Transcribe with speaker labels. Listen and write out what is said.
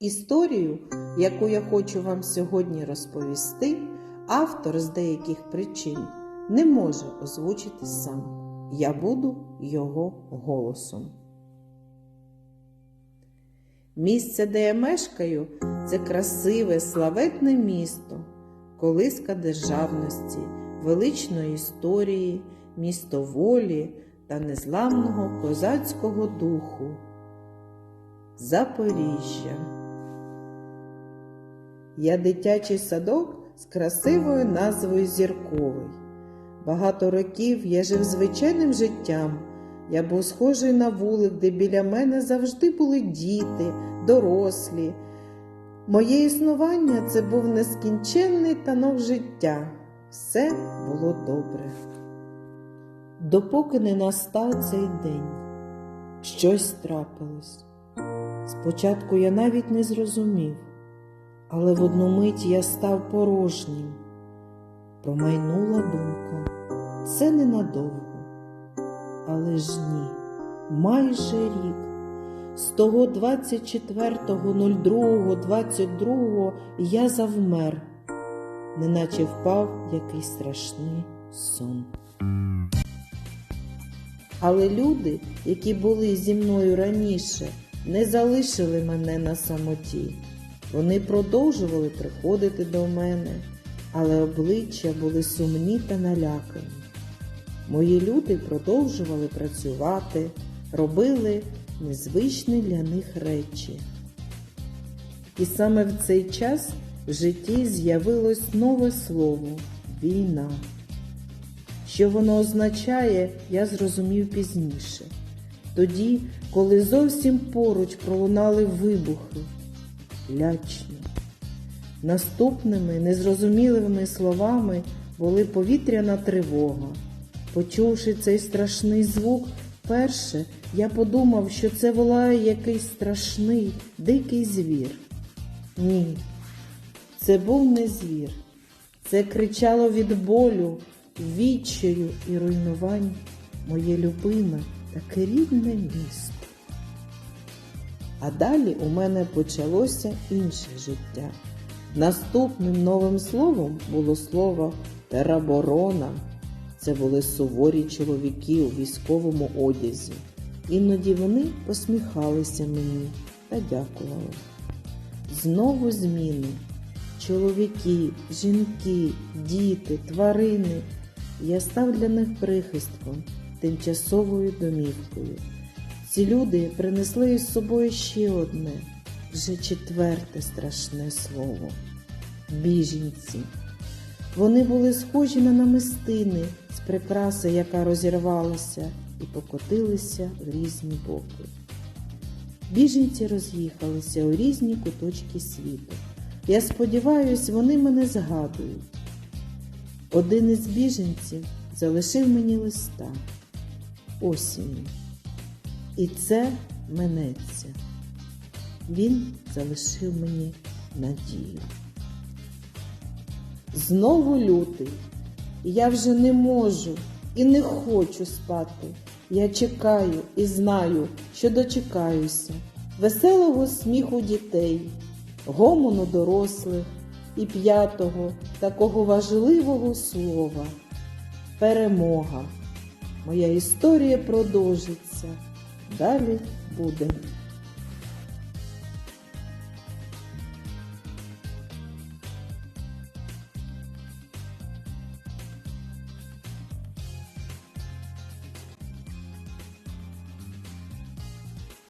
Speaker 1: Історію, яку я хочу вам сьогодні розповісти, автор з деяких причин не може озвучити сам. Я буду його голосом. Місце, де я мешкаю, це красиве, славетне місто, колиска державності, величної історії, місто волі та незламного козацького духу. Запоріжжя. Я дитячий садок з красивою назвою Зірковий. Багато років я жив звичайним життям. Я був схожий на вулик, де біля мене завжди були діти, дорослі. Моє існування це був нескінченний танок життя. Все було добре. Допоки не настав цей день, щось трапилось. Спочатку я навіть не зрозумів, але в одну мить я став порожнім. Промайнула думка. Це ненадовго. Але ж ні, майже рік. З того 24.02.22 я завмер, неначе впав якийсь страшний сон. Але люди, які були зі мною раніше, не залишили мене на самоті. Вони продовжували приходити до мене, але обличчя були сумні та налякані. Мої люди продовжували працювати, робили незвичні для них речі. І саме в цей час в житті з'явилось нове слово війна. Що воно означає, я зрозумів пізніше. Тоді, коли зовсім поруч пролунали вибухи, лячно. Наступними незрозумілими словами були повітряна тривога. Почувши цей страшний звук, перше я подумав, що це волає якийсь страшний, дикий звір. Ні, це був не звір. Це кричало від болю, відчаю і руйнувань моє любиме таке рідне місто. А далі у мене почалося інше життя. Наступним новим словом було слово тероборона. Це були суворі чоловіки у військовому одязі. Іноді вони посміхалися мені та дякували. Знову зміни. Чоловіки, жінки, діти, тварини. Я став для них прихистком, тимчасовою домівкою. Ці люди принесли із собою ще одне, вже четверте страшне слово біженці. Вони були схожі на намистини з прикраси, яка розірвалася, і покотилися в різні боки. Біженці роз'їхалися у різні куточки світу. Я сподіваюсь, вони мене згадують. Один із біженців залишив мені листа. Ось він. І це минеться. Він залишив мені надію. Знову лютий. Я вже не можу і не хочу спати. Я чекаю і знаю, що дочекаюся веселого сміху дітей, гомону дорослих і п'ятого такого важливого слова. Перемога. Моя історія продовжиться. Далі буде.